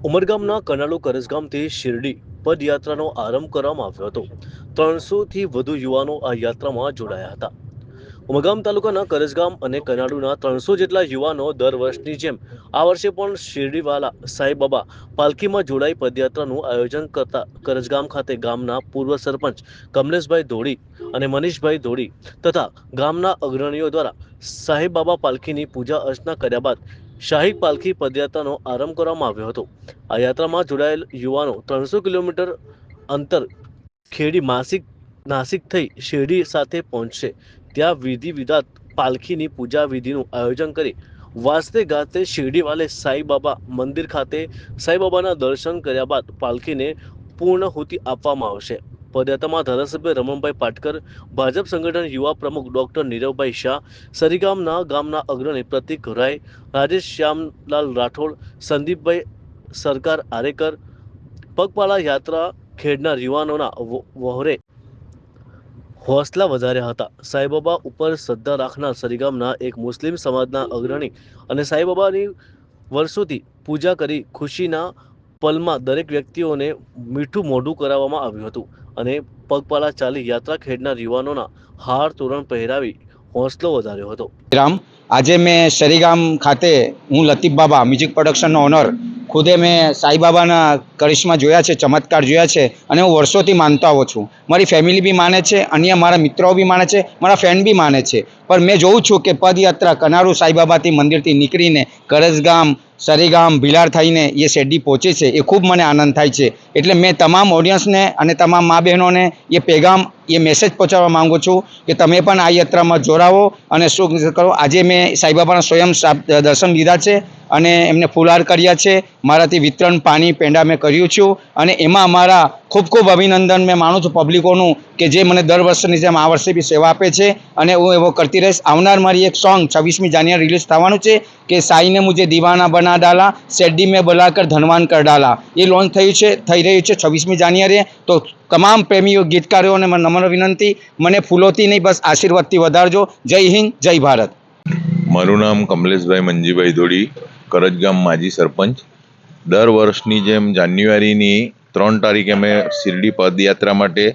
ઉમરગામના કનાલુ કરસગામથી શિરડી પદયાત્રાનો આરંભ કરવામાં આવ્યો હતો. ત્રણસોથી વધુ યુવાનો આ યાત્રામાં જોડાયા હતા. ઉમરગામ તાલુકાના કરસગામ અને કનાડુના ત્રણસો જેટલા યુવાનો દર વર્ષની જેમ આ વર્ષે પણ શિરડીવાલા સાંઈબાબા પાલખીમાં જોડાઈ પદયાત્રાનું આયોજન કરતા કરસગામ ખાતે ગામના પૂર્વ સરપંચ કમલેશભાઈ ધોળી અને મનીષભાઈ ધોળી તથા ગામના અગ્રણીઓ દ્વારા સાંઈબાબા પાલખીની પૂજા અર્ચના કર્યા બાદ શાહી પાલખી પદયાત્રાનો આરંભ કરવામાં આવ્યો હતો. આ યાત્રામાં જોડાયેલ યુવાનો ત્રણસો કિલોમીટર અંતર ખેડી માસિક, નાસિક થઈ શેરડી સાથે પહોંચશે. ત્યાં વિધિ વિધાત પાલખીની પૂજા વિધિનું આયોજન કરી વાસતે ગાતે શિરડીવાલે સાંઈબાબા મંદિર ખાતે સાંઈબાબાના દર્શન કર્યા બાદ પાલખીને પૂર્ણહુતિ આપવામાં આવશે. પદયાત્રામાં ધારાસભ્ય રમણભાઈ પાટકર, ભાજપ સંગઠન યુવા પ્રમુખ ડોક્ટર નીરવભાઈ શાહ, સરીગામના ગામના અગ્રણી પ્રતિક રાય, રાજેશ શ્યામલાલ રાઠોડ, સંદીપભાઈ સરકાર આરેકર, પગપાળા યાત્રા ખેડનાર યુવાનોના વહોરે હોસલા વધાર્યા હતા. સાંઈબાબા ઉપર શ્રદ્ધા રાખનાર સરીગામના એક મુસ્લિમ સમાજના અગ્રણી અને સાંઈબાબાની વર્ષોથી પૂજા કરી ખુશીના પલમાં દરેક વ્યક્તિઓને મીઠું મોઢું કરાવવામાં આવ્યું હતું અને પગપાળા ચાલી યાત્રા ખેડનાર યુવાનોના હાર તોરણ પહેરાવી હોંસલો વધાર્યો હતો. રામ આજે મેં શરીગામ ખાતે હું લતીફ બાબા, મ્યુઝિક પ્રોડક્શનનો ઓનર, ખુદે મેં સાઈબાબાના કરિશ્મા જોયા છે, ચમત્કાર જોયા છે અને હું વર્ષોથી માનતો આવું છું. મારી ફેમિલી બી માને છે, અન્ય મારા મિત્રો બી માને છે, મારા ફ્રેન્ડ બી માને છે. પણ મેં જોઉં છું કે પદયાત્રા કનારુ સાઈબાબાથી મંદિરથી નીકળીને કરજગામ, સરીગામ ભીલાડ થઈને એ શેરડી પહોંચે છે. એ ખૂબ મને આનંદ થાય છે. એટલે મેં તમામ ઓડિયન્સને અને તમામ મા બહેનોને એ પેગામ, એ મેસેજ પહોંચાડવા માંગુ છું કે તમે પણ આ યાત્રામાં જોડાવો અને શું કરો. આજે મેં સાંઈબાબાના સ્વયં દર્શન લીધા છે અને એમને ફૂલહાર કર્યા છે. મારાથી વિતરણ પાણી, પેંડા મેં કર્યું છું અને એમાં અમારા ખૂબ ખૂબ અભિનંદન મેં માનું છું પબ્લિકોનું કે જે મને દર વર્ષની જેમ આ વર્ષે બી સેવા આપે છે અને હું એવો કરતી રહીશ. આવનાર મારી એક સોંગ છવ્વીસમી જાન્યુઆરી રિલીઝ થવાનું છે કે સાઈને મુજે દીવાના બના ડાલા, શેરડી મેં બલાકર ધનવાન કર ડાલા. એ લોન્ચ થયું છે, થઈ રહ્યું છે છવ્વીસમી જાન્યુઆરીએ. તો તમામ પ્રેમીઓ, ગીતકારોને નમ્ર વિનંતી. મને ફૂલોથી નહીં, બસ આશીર્વાદથી વધારજો. જય હિન્દ, જય ભારત. મારું નામ કમલેશભાઈ મંજીભાઈ ધોડી કરજગામ માજી સરપંચ. દર વર્ષની જેમ જાન્યુઆરીની ત્રણ તારીખે અમે શિરડી પદયાત્રા માટે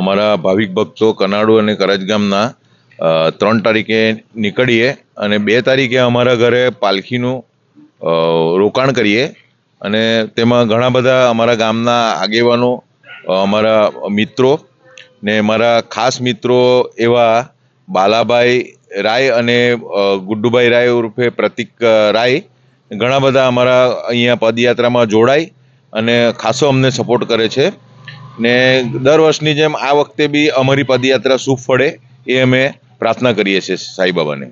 અમારા ભાવિક ભક્તો કનાડુ અને કરજગામના ત્રણ તારીખે નીકળીએ અને બે તારીખે અમારા ઘરે પાલખીનું રોકાણ કરીએ. અને તેમાં ઘણા બધા અમારા ગામના આગેવાનો અમારા મિત્રો ને મારા ખાસ મિત્રો એવા બાલાભાઈ રાય અને ગુડ્ડુભાઈ રાય ઉર્ફે પ્રતિક રાય, ઘણા બધા અમારા અહીંયા પદયાત્રામાં જોડાય અને ખાસો અમને સપોર્ટ કરે છે. ને દર વર્ષની જેમ આ વખતે બી અમારી પદયાત્રા શુભ ફળે એ અમે પ્રાર્થના કરીએ છીએ સાંઈબાબાને.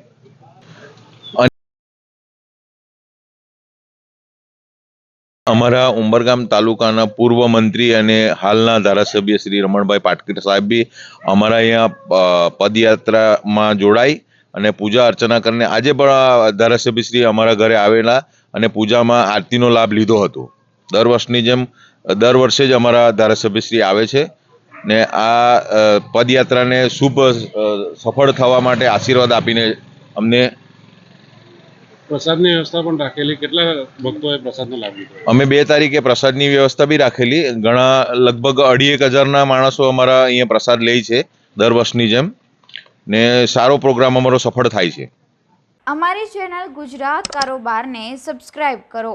અમારા ઉંબરગામ તાલુકાના પૂર્વ મંત્રી અને હાલના ધારાસભ્ય શ્રી રમણભાઈ પાટકર સાહેબ બી અમારા અહીંયા પદયાત્રામાં જોડાઈ અને પૂજા અર્ચના કરીને આજે પણ ધારાસભ્ય શ્રી અમારા ઘરે આવેલા અને પૂજામાં આરતીનો લાભ લીધો હતો. દર વર્ષની જેમ દર વર્ષે જ અમારા ધારાસભ્ય શ્રી આવે છે ને આ પદયાત્રાને શુભ સફળ થવા માટે આશીર્વાદ આપીને અમને પ્રસાદની વ્યવસ્થા પણ રાખેલી. કેટલા ભક્તોએ પ્રસાદનો લાભ લીધો? અમે બે તારીખે પ્રસાદની વ્યવસ્થા બી રાખેલી. ઘણા લગભગ અઢી એક હજારના માણસો અમારા અહીંયા પ્રસાદ લે છે દર વર્ષની જેમ ને સારો પ્રોગ્રામ અમારો સફળ થાય છે. અમારી ચેનલ ગુજરાત કારોબારને સબસ્ક્રાઇબ કરો.